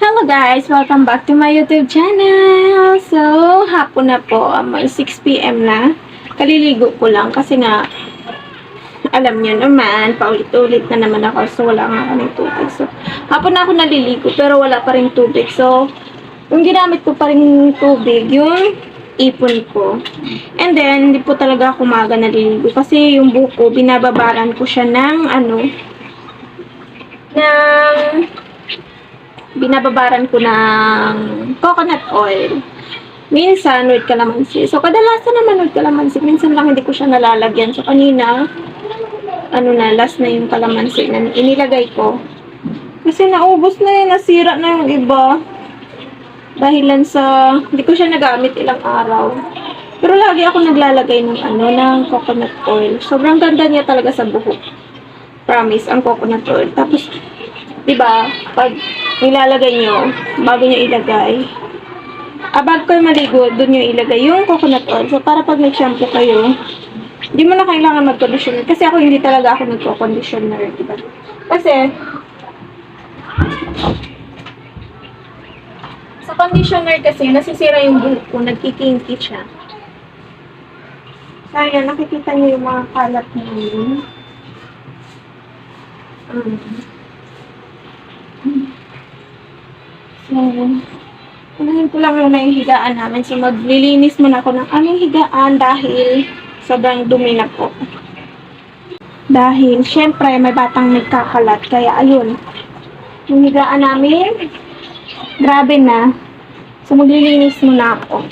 Hello guys! Welcome back to my YouTube channel! So, hapon na po. Um, 6pm na. Kaliligo ko lang kasi nga alam niyo naman, paulit-ulit na naman ako so wala nga kami tubig. So, hapon na ako naliligo pero wala pa rin tubig. So, yung ginamit ko pa rin tubig, yung ipon ko. And then, hindi po talaga ako maga naliligo kasi yung buko, binababaran ko siya ng ano, ng binababaran ko ng coconut oil. Minsan, with calamansi. So, kadalasan naman with calamansi. Minsan lang hindi ko siya nalalagyan. So, kanina, ano na, last na yung calamansi na inilagay ko. Kasi naubos na yun, nasira na yung iba. Dahilan sa, hindi ko siya nagamit ilang araw. Pero lagi ako naglalagay ng ano, ng coconut oil. Sobrang ganda niya talaga sa buhok. Promise, ang coconut oil. Tapos, di ba, pag nilalagay nyo, bago nyo ilagay, ah, bago kayo maligo, doon nyo ilagay yung coconut oil. So, para pag nag-shampoo kayo, hindi mo na kailangan mag-conditioner. Kasi ako, hindi talaga ako nagko-conditioner, di ba? Kasi, sa conditioner kasi, nasisira yung buhok ko, nagkikinky siya. Kaya, nakikita niyo yung mga kalat niyo. Mm. So, unahin ko lang yung higaan namin. So, maglilinis muna ako ng aming higaan dahil sobrang dumi na po. Dahil, syempre, may batang nagkakalat. Kaya, ayun. Yung higaan namin, grabe na. So, maglilinis muna ako.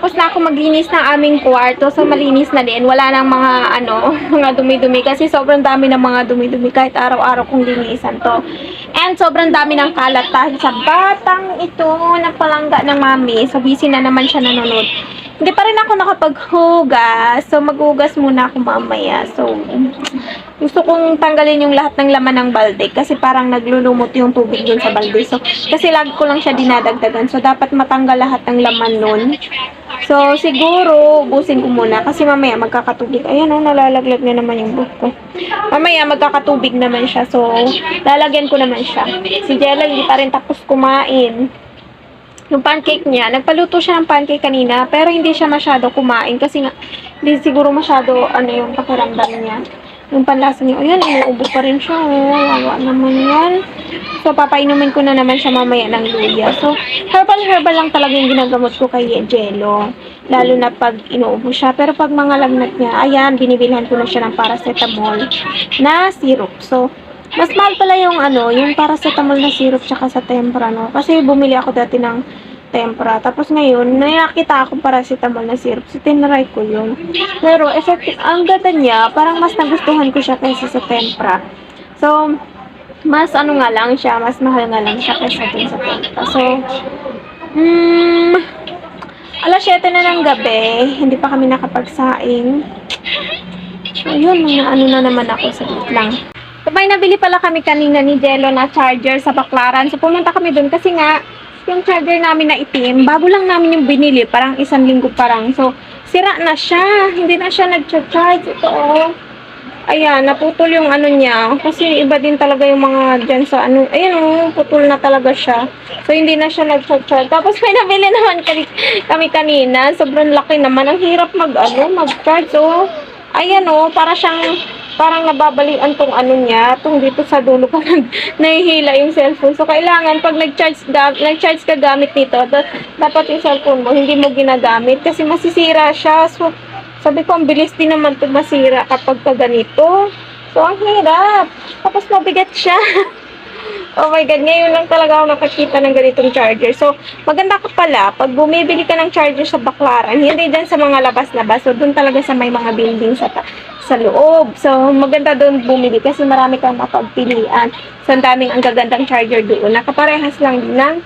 Tapos na ako maglinis ng aming kwarto. So, malinis na din. Wala nang mga, ano, mga dumi-dumi. Kasi sobrang dami ng mga dumi-dumi. Kahit araw-araw kong linisan to. And sobrang dami ng kalat dahil sa batang ito na palangga ng mami. So, busy na naman siya nanonood. Hindi pa rin ako nakapaghugas. So, maghugas muna ako mamaya. So, gusto kong tanggalin yung lahat ng laman ng balde kasi parang naglulumot yung tubig dun sa balde. So, kasi lagi ko lang siya dinadagdagan. So, dapat matanggal lahat ng laman nun. So, siguro, ubusin ko muna kasi mamaya magkakatubig. Ayan, oh, nalalaglag na naman yung buhok ko. Mamaya magkakatubig naman siya. So, lalagyan ko naman siya. Si Jella hindi pa rin tapos kumain. Yung pancake niya, nagpaluto siya ng pancake kanina, pero hindi siya masyado kumain kasi nga, hindi siguro masyado, ano yung pakiramdam niya. Yung panlasa niya, ayan, inuubo pa rin siya, oh, naman yan. So, papainumin ko na naman siya mamaya ng luya. So, herbal-herbal lang talaga yung ginagamot ko kay Jello. Lalo na pag inuubo siya. Pero pag mga lagnat niya, ayan, binibilhan ko na siya ng paracetamol na syrup. So, mas mahal pala yung ano, yung paracetamol na syrup tsaka sa tempra, no? Kasi bumili ako dati ng tempra. Tapos ngayon, nakita ako paracetamol na syrup. So, tinry ko yun. Pero, effective, ang ganda niya, parang mas nagustuhan ko siya kaysa sa tempra. So, mas ano nga lang siya, mas mahal nga lang siya kaysa dun sa tempra. So, hmm, alas 7 na ng gabi, hindi pa kami nakapagsaing. So, yun, mga ano na naman ako, saglit lang. So, may nabili pala kami kanina ni Jello na charger sa Baklaran. So, pumunta kami dun kasi nga, yung charger namin na itim, bago lang namin yung binili, parang isang linggo parang. So, sira na siya. Hindi na siya nag-charge. Ito, oh. Ayan, naputol yung ano niya. Kasi iba din talaga yung mga dyan sa ano. Ayan, oh, putol na talaga siya. So, hindi na siya nag-charge. Tapos, may nabili naman kami, kami kanina. Sobrang laki naman. Ang hirap mag, ano, mag-charge, oh. Ayan, oh, para siyang, parang nababalian tong ano niya. Tong dito sa dulo pa nahihila yung cellphone. So, kailangan, pag nag-charge, nag-charge ka gamit nito, da- dapat yung cellphone mo, hindi mo ginagamit. Kasi masisira siya. So, sabi ko, ang bilis din naman ito masira kapag ka ganito. So, ang hirap. Tapos mabigat siya. oh my God, ngayon lang talaga ako nakakita ng ganitong charger. So, maganda ka pala, pag bumibili ka ng charger sa baklaran, hindi dyan sa mga labas-labas. So, doon talaga sa may mga building sa, sa loob. So, maganda doon bumili kasi marami kang mapagpilian. So, ang daming ang gagandang charger doon. Nakaparehas lang din ng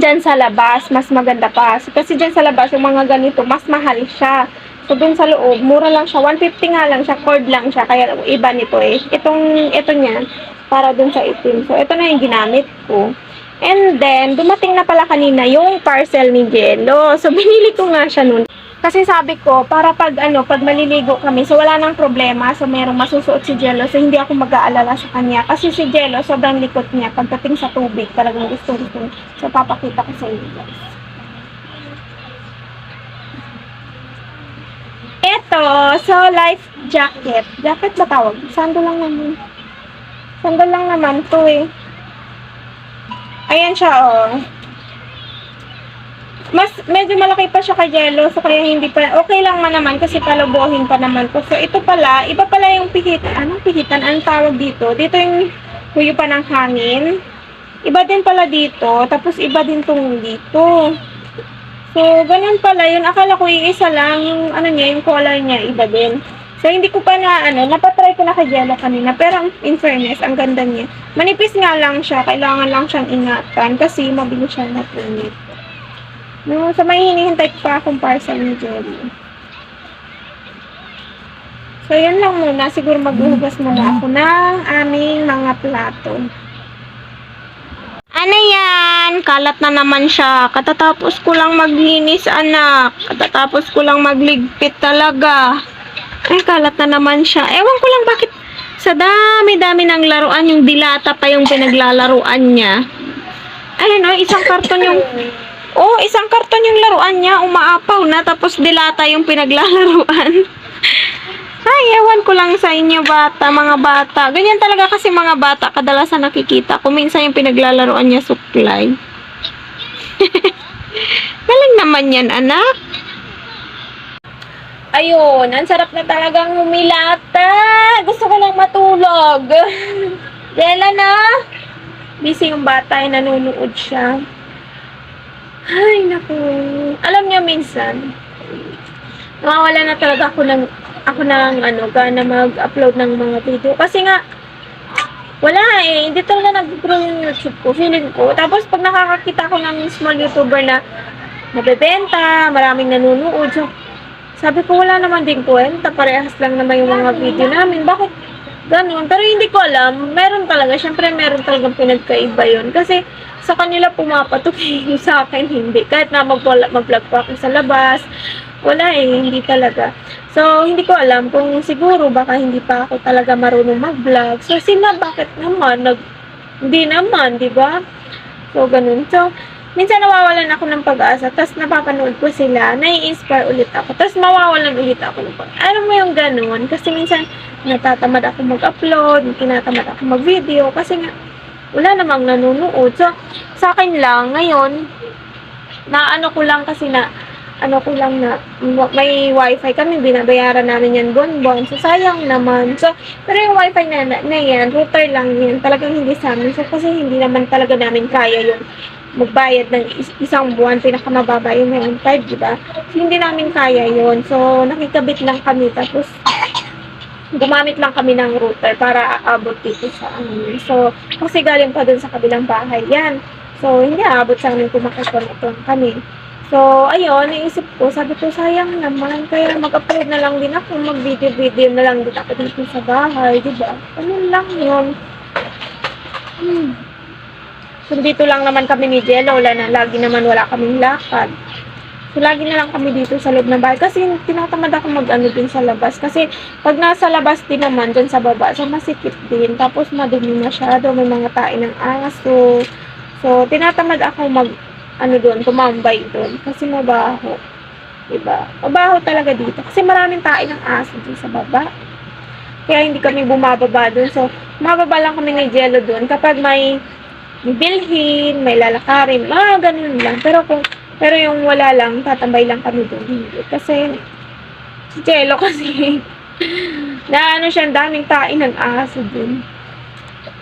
dyan sa labas, mas maganda pa. So, kasi dyan sa labas, yung mga ganito, mas mahal siya. So, dun sa loob, mura lang siya. 150 nga lang siya, cord lang siya. Kaya iba nito eh. Itong, ito niya, para dun sa itim. So, ito na yung ginamit ko. And then, dumating na pala kanina yung parcel ni Jello. So, binili ko nga siya nun. Kasi sabi ko, para pag ano, pag maliligo kami, so wala nang problema. So, merong masusuot si Jello. So, hindi ako mag-aalala sa kanya. Kasi si Jello, sobrang likot niya. Pagdating sa tubig, talagang gusto gusto. So, papakita ko sa inyo guys. Ito, so life jacket. Jacket ba tawag? Sando lang naman. Sando lang naman to eh. Ayan siya oh. Mas, medyo malaki pa siya kay Jello, so kaya hindi pa, okay lang man naman kasi palubuhin pa naman ko. So ito pala, iba pala yung pihit, anong pihitan? Anong tawag dito? Dito yung huyo pa ng hangin. Iba din pala dito, tapos iba din tong dito. So, ganun pala yun. Akala ko yung isa lang, yung ano niya, yung color niya, iba din. So, hindi ko pa na, ano, napatry ko na kay Jello kanina. Pero, in fairness, ang ganda niya. Manipis nga lang siya, kailangan lang siyang ingatan kasi mabilis siya napunit. No, so, may hinihintay pa akong parcel ni Jello. So, yun lang muna. Siguro maghuhugas muna ako ng aming mga plato. Ano yan? Kalat na naman siya. Katatapos ko lang maglinis, anak. Katatapos ko lang magligpit talaga. Ay, kalat na naman siya. Ewan ko lang bakit sa dami-dami ng laruan, yung dilata pa yung pinaglalaruan niya. Ayun, oh, isang karton yung... Oh, isang karton yung laruan niya. Umaapaw na, tapos dilata yung pinaglalaruan. Ay, ewan ko lang sa inyo bata, mga bata. Ganyan talaga kasi mga bata, kadalasan nakikita ko. Minsan yung pinaglalaroan niya supply. Galing naman yan, anak. Ayun, ang sarap na talagang humilata. Gusto ko lang matulog. Dela na. Busy yung bata, ay nanonood siya. Ay, naku. Alam niyo minsan, nawawala na talaga ako ng ako ng ano, gana mag-upload ng mga video. Kasi nga, wala eh. Hindi talaga nag-grow yung YouTube ko. Feeling ko. Tapos pag nakakakita ko ng small YouTuber na nabebenta, maraming nanonood. So, sabi ko, wala naman din kwenta. Parehas lang naman yung mga video namin. Bakit ganun? Pero hindi ko alam. Meron talaga. Siyempre, meron talagang pinagkaiba yun. Kasi sa kanila pumapatok yung sa akin hindi. Kahit na mag-vlog pa ako sa labas. Wala eh. Hindi talaga. So, hindi ko alam kung siguro baka hindi pa ako talaga marunong mag-vlog. So, sila bakit naman? Nag, hindi naman, di ba? So, ganun. So, minsan nawawalan ako ng pag-asa, tapos napapanood ko sila, nai-inspire ulit ako, tapos mawawalan ulit ako ng pag Alam mo yung ganun? Kasi minsan, natatamad ako mag-upload, tinatamad ako mag-video, kasi nga, wala namang nanonood. So, sa akin lang, ngayon, na ano ko lang kasi na, ano ko lang na, may wifi kami, binabayaran namin yan buwan-buwan. So, sayang naman. So, pero yung wifi na, na yan, router lang yan, talagang hindi sa amin. So, kasi hindi naman talaga namin kaya yung magbayad ng is- isang buwan, pinakamababa yung 9.5, di ba? So, hindi namin kaya yon So, nakikabit lang kami, tapos gumamit lang kami ng router para aabot dito sa amin. So, kasi galing pa dun sa kabilang bahay yan. So, hindi aabot sa amin kung makikonnect lang kami. So, ayun, naisip ko, sabi ko, sayang naman, kaya mag-upload na lang din ako, mag-video-video na lang din ako dito sa bahay, di ba? Ano lang yun. Hmm. So, dito lang naman kami ni Jello. Wala na, lagi naman wala kaming lakad. So, lagi na lang kami dito sa loob ng bahay. Kasi tinatamad ako mag-ano din sa labas. Kasi pag nasa labas din naman, dyan sa baba, so masikip din. Tapos madumi masyado. May mga tain ng aso. So, tinatamad ako mag, ano doon, tumambay doon. Kasi mabaho. Diba? Mabaho talaga dito. Kasi maraming tain ng aso dun sa baba. Kaya hindi kami bumababa doon. So, mababa lang kami ni Jello doon. Kapag may bilhin, may lalakarin, mga ganun lang. Pero kung, pero yung wala lang, tatambay lang kami doon. Hindi. Kasi, si Jello kasi, na ano siya, daming tain ng aso doon.